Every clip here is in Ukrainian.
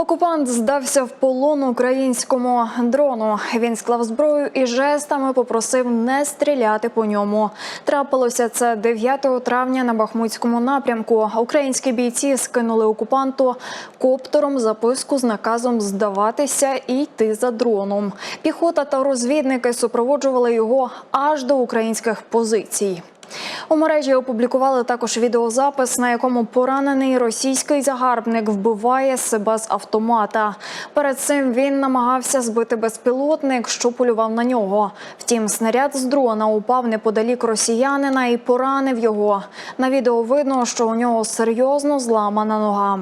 Окупант здався в полон українському дрону. Він склав зброю і жестами попросив не стріляти по ньому. Трапилося це 9 травня на Бахмутському напрямку. Українські бійці скинули окупанту коптером записку з наказом здаватися і йти за дроном. Піхота та розвідники супроводжували його аж до українських позицій. У мережі опублікували також відеозапис, на якому поранений російський загарбник вбиває себе з автомата. Перед цим він намагався збити безпілотник, що полював на нього. Втім, снаряд з дрона упав неподалік росіянина і поранив його. На відео видно, що у нього серйозно зламана нога.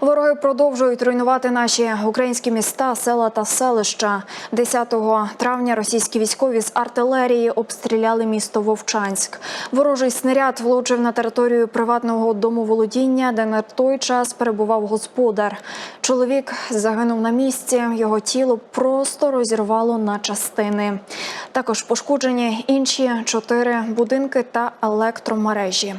Вороги продовжують руйнувати наші українські міста, села та селища. 10 травня російські військові з артилерії обстріляли місто Вовчанськ. Ворожий снаряд влучив на територію приватного домоволодіння, де на той час перебував господар. Чоловік загинув на місці. Його тіло просто розірвало на частини. Також пошкоджені інші чотири будинки та електромережі.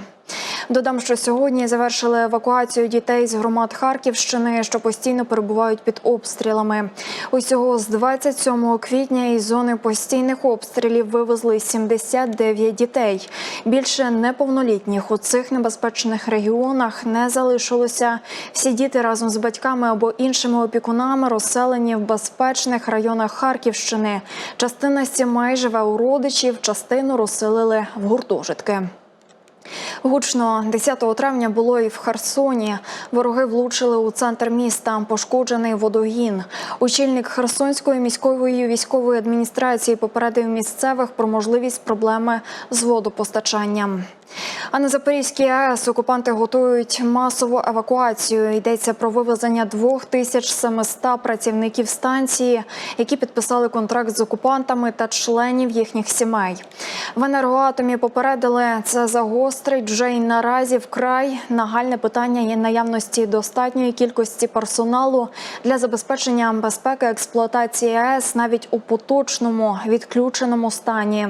Додам, що сьогодні завершили евакуацію дітей з громад Харківщини, що постійно перебувають під обстрілами. Усього з 27 квітня із зони постійних обстрілів вивезли 79 дітей. Більше неповнолітніх у цих небезпечних регіонах не залишилося. Всі діти разом з батьками або іншими опікунами розселені в безпечних районах Харківщини. Частина сімей живе у родичів, частину розселили в гуртожитки. Гучно 10 травня було і в Херсоні. Вороги влучили у центр міста. Пошкоджений водогін. Очільник Херсонської міської військової адміністрації попередив місцевих про можливість проблеми з водопостачанням. А на Запорізькій АЕС окупанти готують масову евакуацію. Йдеться про вивезення 2700 працівників станції, які підписали контракт з окупантами та членів їхніх сімей. В енергоатомі попередили, це загострить вже й наразі вкрай нагальне питання є наявності достатньої кількості персоналу для забезпечення безпеки експлуатації АЕС навіть у поточному відключеному стані.